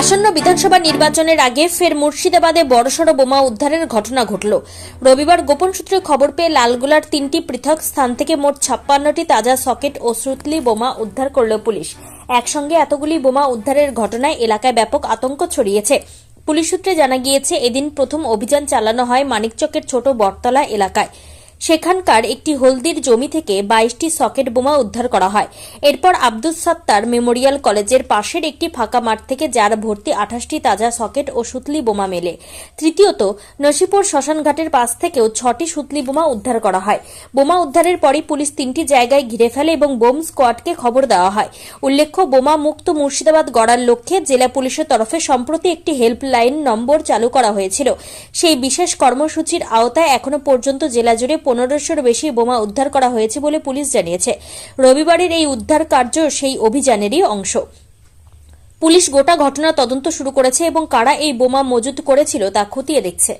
আসন্ন বিধানসভা নির্বাচনের আগে ফের মুর্শিদাবাদে বড়সড় বোমা উদ্ধারের ঘটনা ঘটল। রবিবার গোপন সূত্রে খবর পেয়ে লালগোলার তিনটি পৃথক স্থান থেকে মোট ছাপ্পান্নটি তাজা সকেট ও শ্রুতলি বোমা উদ্ধার করল পুলিশ। একসঙ্গে এতগুলি বোমা উদ্ধারের ঘটনায় এলাকায় ব্যাপক আতঙ্ক ছড়িয়েছে। পুলিশ সূত্রে জানা গিয়েছে, এদিন প্রথম অভিযান চালানো হয় মানিকচকের ছোট বটতলা এলাকায়। সেখানকার একটি হলদির জমি থেকে বাইশটি সকেট বোমা উদ্ধার করা হয়। এরপর আব্দুস সাত্তার মেমোরিয়াল কলেজের পাশের একটি ফাঁকা মাঠ থেকে যার ভর্তি আঠাশটি তাজা সকেট ও সুতলি বোমা মেলে। তৃতীয়ত, নসিপুর শ্মশানঘাটের পাশ থেকেও ছটি সুতলি বোমা উদ্ধার করা হয়। বোমা উদ্ধারের পরই পুলিশ তিনটি জায়গায় ঘিরে ফেলে এবং বোম স্কোয়াডকে খবর দেওয়া হয়। উল্লেখ্য, বোমা মুক্ত মুর্শিদাবাদ গড়ার লক্ষ্যে জেলা পুলিশের তরফে সম্প্রতি একটি হেল্পলাইন নম্বর চালু করা হয়েছিল। সেই বিশেষ কর্মসূচির আওতায় এখনও পর্যন্ত জেলা জুড়ে পনেরোশোর বেশি বোমা উদ্ধার করা হয়েছে বলে পুলিশ জানিয়েছে। রবিবারের এই উদ্ধার কার্য সেই অভিযানেরই অংশ। পুলিশ গোটা ঘটনা তদন্ত শুরু করেছে এবং কারা এই বোমা মজুত করেছিল তা খতিয়ে দেখছে।